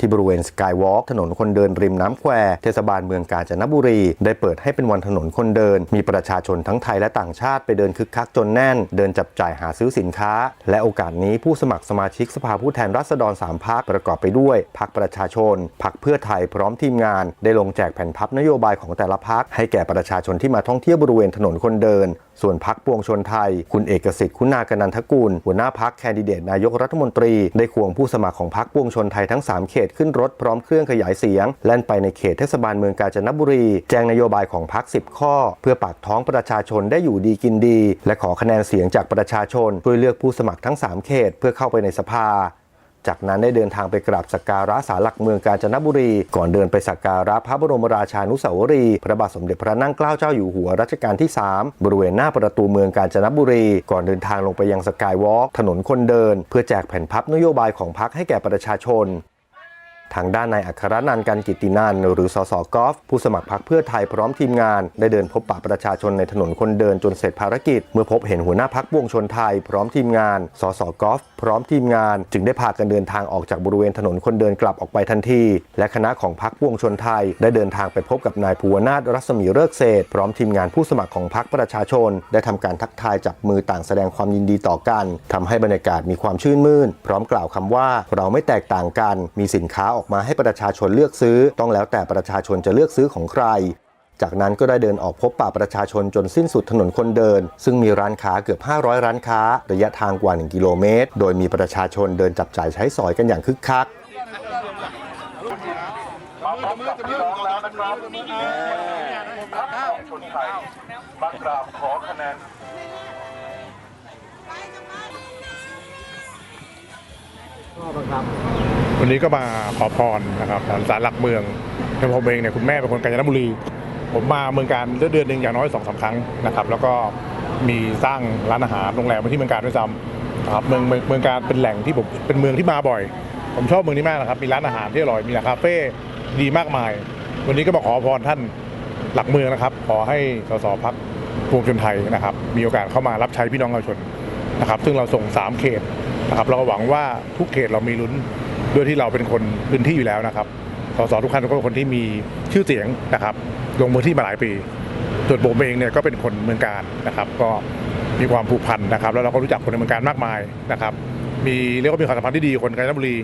ที่บริเวณสกายวอล์กถนนคนเดินริมน้ำแควเทศบาลเมืองกาญจนบุรี ได้เปิดให้เป็นวันถนนคนเดิน มีประชาชนทั้งไทยและต่างชาติไปเดินคึกคักจนแน่น เดินจับจ่ายหาซื้อสินค้า และโอกาสนี้ผู้สมัครสมาชิกสภาผู้แทนราษฎร3พักประกอบไปด้วยพักประชาชนพักเพื่อไทยพร้อมทีมงาน ได้ลงแจกแผ่นพับนโยบายของแต่ละพักให้แก่ประชาชนที่มาท่องเที่ยวบริเวณถนนคนเดินส่วนพักปวงชนไทย คุณเอกสิทธิ์ คุณากนันทกุล หัวหน้าพักแคนดิเดตนายกรัฐมนตรี ได้ควงผู้สมัครของพักปวงชนไทยทั้ง 3 เขตขึ้นรถพร้อมเครื่องขยายเสียง แล่นไปในเขตเทศบาลเมืองกาญจนบุรี แจ้งนโยบายของพัก10 ข้อ เพื่อปากท้องประชาชนได้อยู่ดีกินดี และขอคะแนนเสียงจากประชาชนช่วยเลือกผู้สมัครทั้ง 3 เขต เพื่อเข้าไปในสภาจากนั้นได้เดินทางไปกราบสักการะศาลหลักเมืองกาญจนบุรี ก่อนเดินไปสักการะพระบรมราชานุสาวรีย์พระบาทสมเด็จพระนั่งเกล้าเจ้าอยู่หัวรัชกาลที่ 3 บริเวณหน้าประตูเมืองกาญจนบุรี ก่อนเดินทางลงไปยังสกายวอล์กถนนคนเดิน เพื่อแจกแผ่นพับนโยบายของพรรคให้แก่ประชาชน ทางด้านนายอัครนันท์กันกิตินันหรือสสกอฟผู้สมัครพรรคเพื่อไทยพร้อมทีมงาน ได้เดินพบปะประชาชนในถนนคนเดินจนเสร็จภารกิจ เมื่อพบเห็นหัวหน้าพักวงชนไทย พร้อมทีมงาน สสกอฟพร้อมทีมงาน จึงได้พากันเดินทางออกจากบริเวณถนนคนเดินกลับออกไปทันที และคณะของพักวงชนไทย ได้เดินทางไปพบกับนายภูวนาถรัศมีเลิกเศษพร้อมทีมงานผู้สมัครของพักประชาชน ได้ทำการทักทายจับมือต่างแสดงความยินดีต่อกันทำให้บรรยากาศมีความชื่นมื่น พร้อมกล่าวคำว่าเราไม่แตกต่างกันมีสินค้าออกมาให้ประชาชนเลือกซื้อ ต้องแล้วแต่ประชาชนจะเลือกซื้อของใคร จากนั้นก็ได้เดินออกพบป่าประชาชนจนสิ้นสุดถนนคนเดิน ซึ่งมีร้านค้าเกือบ 500 ร้านค้า ระยะทางกว่า 1 กิโลเมตร โดยมีประชาชนเดินจับจ่ายใช้สอยกันอย่างคึกคักมาพบกับพี่น้องแล้วนะครับพักของชนไทยมากราบขอคะแนน วันนี้ก็มาขอพรนะครับศาลหลักเมืองแต่ผมเองเนี่ยคุณแม่เป็นคนกาญจนบุรี ผมมาเมืองการเดือนหนึ่งอย่างน้อยสองสาครั้งนะครับ แล้วก็มีสร้างร้านอาหารโรงแรมที่เมืองการด้วยซ้ำนะครับเมืองเมืองเมืองการเป็นแหล่งที่ผมเป็นเมืองที่มาบ่อย ผมชอบเมืองนี้มากนะครับ มีร้านอาหารที่อร่อยมีคาเฟ่ดีมากมาย วันนี้ก็มาขอพรท่านหลักเมืองนะครับ ขอให้สสพักพวงชนไทยนะครับ มีโอกาสเข้ามารับใช้พี่น้องประชาชนนะครับ ซึ่งเราส่ง 3 เขตนะครับ เราหวังว่าทุกเขตเรามีลุ้น ด้วยที่เราเป็นคนพื้นที่อยู่แล้วนะครับสสทุกท่านก็เป็นคนที่มีชื่อเสียงนะครับ ลงพื้นที่มาหลายปีส่วนผมเองเนี่ยก็เป็นคนเมืองการนะครับ ก็มีความผูกพันนะครับ แล้วเราก็รู้จักคนในเมืองการมากมายนะครับ มีเรียกว่ามีความสัมพันธ์ที่ดีคนกาญจนบุรี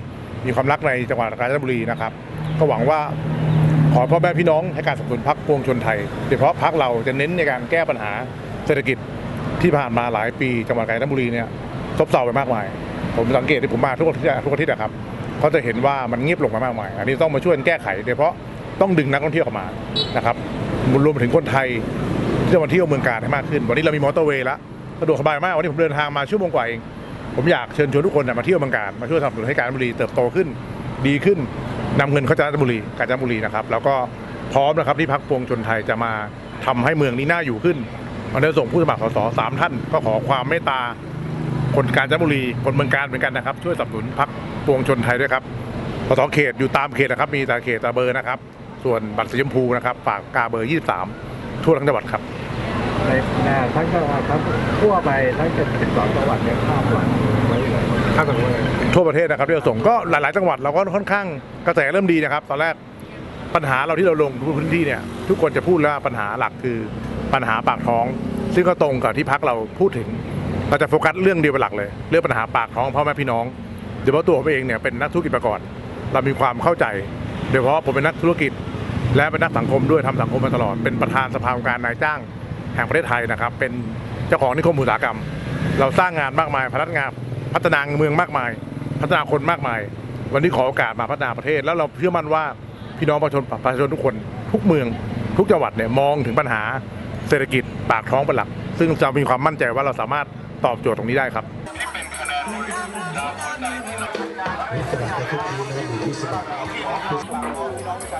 มีความรักในจังหวัดกาญจนบุรีนะครับ ก็หวังว่าขอพ่อแม่พี่น้องให้การสนับสนุนพรรคพวงชนไทยโดยเฉพาะพรรคเราจะเน้นในการแก้ปัญหาเศรษฐกิจที่ผ่านมาหลายปีจังหวัดกาญจนบุรีเนี่ยซบเซาไปมากมาย ผมสังเกตที่ผมมาทุกอาทิตย์ทุกอาทิตย์นะครับ เขาจะเห็นว่ามันเงียบลงมามากมายอันนี้ต้องมาช่วยแก้ไขโดยเฉพาะต้องดึงนักท่องเที่ยวเข้ามานะครับรวมไปถึงคนไทยที่จะมาเที่ยวเมืองการให้มากขึ้น วันนี้เรามีมอเตอร์เวย์ล้วสะดวกสบายมากวันนี้ผมเดินทางมาชั่วโมงกว่าเอง ผมอยากเชิญชวนทุกคนนะมาเที่ยวเมืองการมาช่วยสนับสนุนให้การบุรีเติบโตขึ้นดีขึ้นนำเงินเข้าจันทบุรีกาญจนบุรีนะครับแล้วก็พร้อมนะครับที่พักพวงชนไทยจะมาทำให้เมืองนี้น่าอยู่ขึ้นวันนี้ส่งผู้สมัครสสสามท่านก็ขอความเมตตา คนกาญจนบุรีคนเมืองการเหมือนกันนะครับช่วยสนับสนุนพักพวงชนไทยด้วยครับสสเขตอยู่ตามเขตนะครับ มีแต่เขตตาเบอร์นะครับ ส่วนบัตรสีชมพูนะครับฝากกาเบอร์ 23 ทั่วทั้งจังหวัดครับในในทั้งจังหวัดทั้งทั่วไปทั้ง72จังหวัดเนี่ยคาดหวังไว้เลยคาดหวังไว้เลยทั่วประเทศนะครับที่เราส่งก็หลาย ๆ จังหวัดเราก็ค่อนข้างกระแสเริ่มดีนะครับ ตอนแรกปัญหาเราที่เราลงทุกพื้นที่เนี่ยทุกคนจะพูดแล้วว่าปัญหาหลักคือปัญหาปากท้อง ซึ่งก็ตรงกับที่พักเราพูดถึง เราจะโฟกัสเรื่องเดียวเป็นหลักเลย เรื่องปัญหาปากท้องพ่อแม่พี่น้องโดยเฉพาะตัวผมเองเนี่ยเป็นนักธุรกิจมาก่อน เรามีความเข้าใจโดยเฉพาะผมเป็นนักธุรกิจ และเป็นนักสังคมด้วยทำสังคมมาตลอด เป็นประธานสภาองค์การนายจ้างแห่งประเทศไทยนะครับ เป็นเจ้าของนิคมอุตสาหกรรม เราสร้างงานมากมายพัฒนางานพัฒนาเมืองมากมาย พัฒนาคนมากมาย วันนี้ขอโอกาสมาพัฒนาประเทศ แล้วเราเชื่อมั่นว่าพี่น้องประชาชนประชาชนทุกคน ทุกเมือง ทุกจังหวัดเนี่ยมองถึงปัญหาเศรษฐกิจปากท้องเป็นหลัก ซึ่งจะมีความมั่นใจว่าเราสามารถ ตอบโจทย์ตรงนี้ได้ครับสมัครทุกทีนะครับอยู่ที่สมัคร